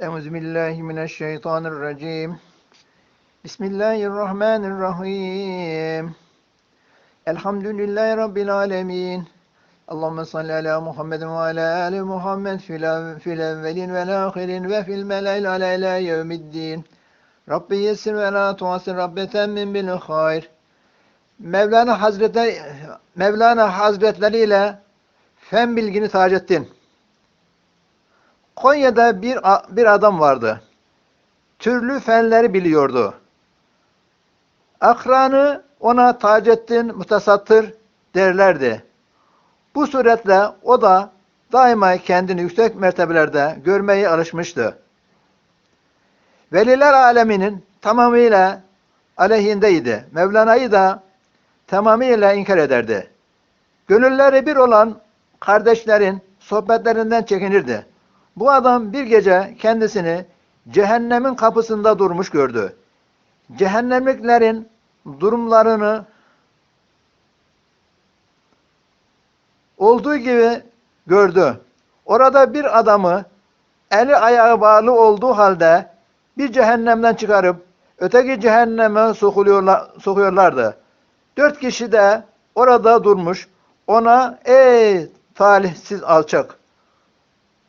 Euzu billahi mineşşeytanirracim. Bismillahirrahmanirrahim. Elhamdülillahi rabbil alamin. Allahumme salli ala Muhammed ve ala ali Muhammed fil, fil evvelin ve ahirin ve fil mele'il ala ila yevmiddin. Rabbi yessir ve la tuasir Rabbi temmin bil hayr. Mevlana Hazretleri Mevlana Hazretleri ile fen bilgini Taceddin. Konya'da bir bir adam vardı. Türlü fenleri biliyordu. Akranı ona Taceddin Mutasattır derlerdi. Bu suretle o da daima kendini yüksek mertebelerde görmeye alışmıştı. Veliler aleminin tamamıyla aleyhindeydi. Mevlana'yı da tamamıyla inkar ederdi. Gönülleri bir olan kardeşlerin sohbetlerinden çekinirdi. Bu adam bir gece kendisini cehennemin kapısında durmuş gördü. Cehennemliklerin durumlarını olduğu gibi gördü. Orada bir adamı eli ayağı bağlı olduğu halde bir cehennemden çıkarıp öteki cehenneme sokuyorlardı. Dört kişi de orada durmuş. Ona ey talihsiz alçak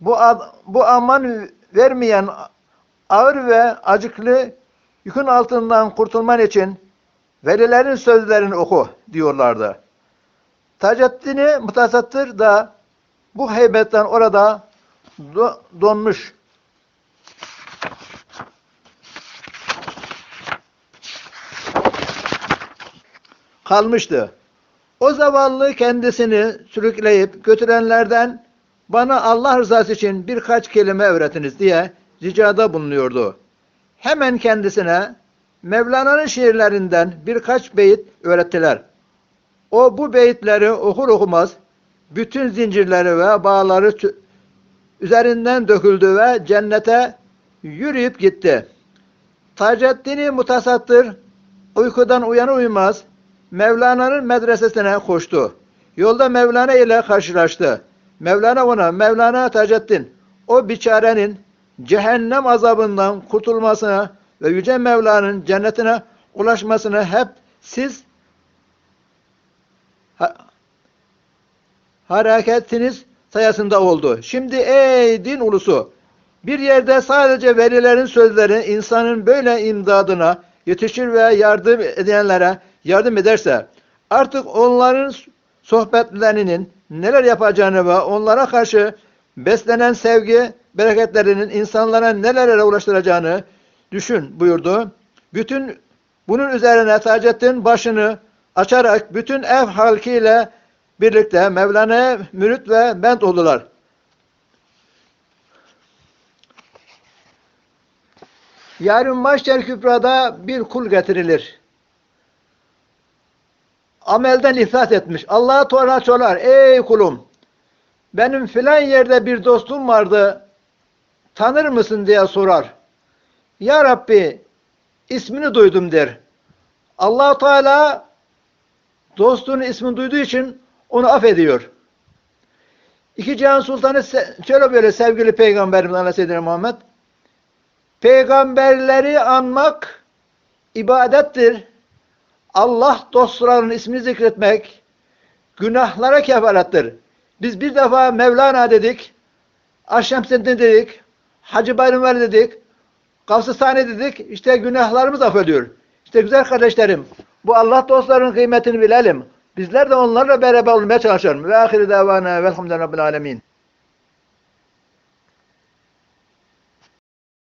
bu, bu aman vermeyen ağır ve acıklı yükün altından kurtulman için velilerin sözlerini oku diyorlardı. Taceddin'i mutasattır da bu heybetten orada do- donmuş. kalmıştı. O zavallı kendisini sürükleyip götürenlerden bana Allah rızası için birkaç kelime öğretiniz diye ricada bulunuyordu. Hemen kendisine Mevlana'nın şiirlerinden birkaç beyit öğrettiler. O bu beyitleri okur okumaz bütün zincirleri ve bağları üzerinden döküldü ve cennete yürüyüp gitti. Taceddin'i mutasattır uykudan uyanı uymaz Mevlana'nın medresesine koştu. Yolda Mevlana ile karşılaştı. Mevlana ona, Mevlana Taceddin, o biçarenin cehennem azabından kurtulmasına ve Yüce Mevla'nın cennetine ulaşmasını hep siz ha- hareketiniz sayesinde oldu. Şimdi ey din ulusu, bir yerde sadece velilerin sözleri insanın böyle imdadına yetişir ve yardım edenlere yardım ederse artık onların sohbetlerinin neler yapacağını ve onlara karşı beslenen sevgi bereketlerinin insanlara nelere ulaştıracağını düşün buyurdu. Bütün bunun üzerine Taceddin başını açarak bütün ev halkıyla birlikte Mevlana'ya mürit ve bent oldular. Yarın Maşer Kübra'da bir kul getirilir. Amelden iflas etmiş. Allah'a torna çolar. Ey kulum! Benim filan yerde bir dostum vardı. Tanır mısın diye sorar. Ya Rabbi ismini duydum der. allah Teala dostunun ismini duyduğu için onu affediyor. İki Cihan Sultanı şöyle böyle sevgili Peygamberimiz Aleyhisselam Muhammed Peygamberleri anmak ibadettir. Allah dostlarının ismini zikretmek günahlara kefarettir. Biz bir defa Mevlana dedik, Aşşemseddin dedik, Hacı Bayram Veli dedik, Sani dedik, işte günahlarımız affediyor. İşte güzel kardeşlerim, bu Allah dostlarının kıymetini bilelim. Bizler de onlarla beraber olmaya çalışalım. Ve ahiri davana velhamdülillahi rabbil alemin.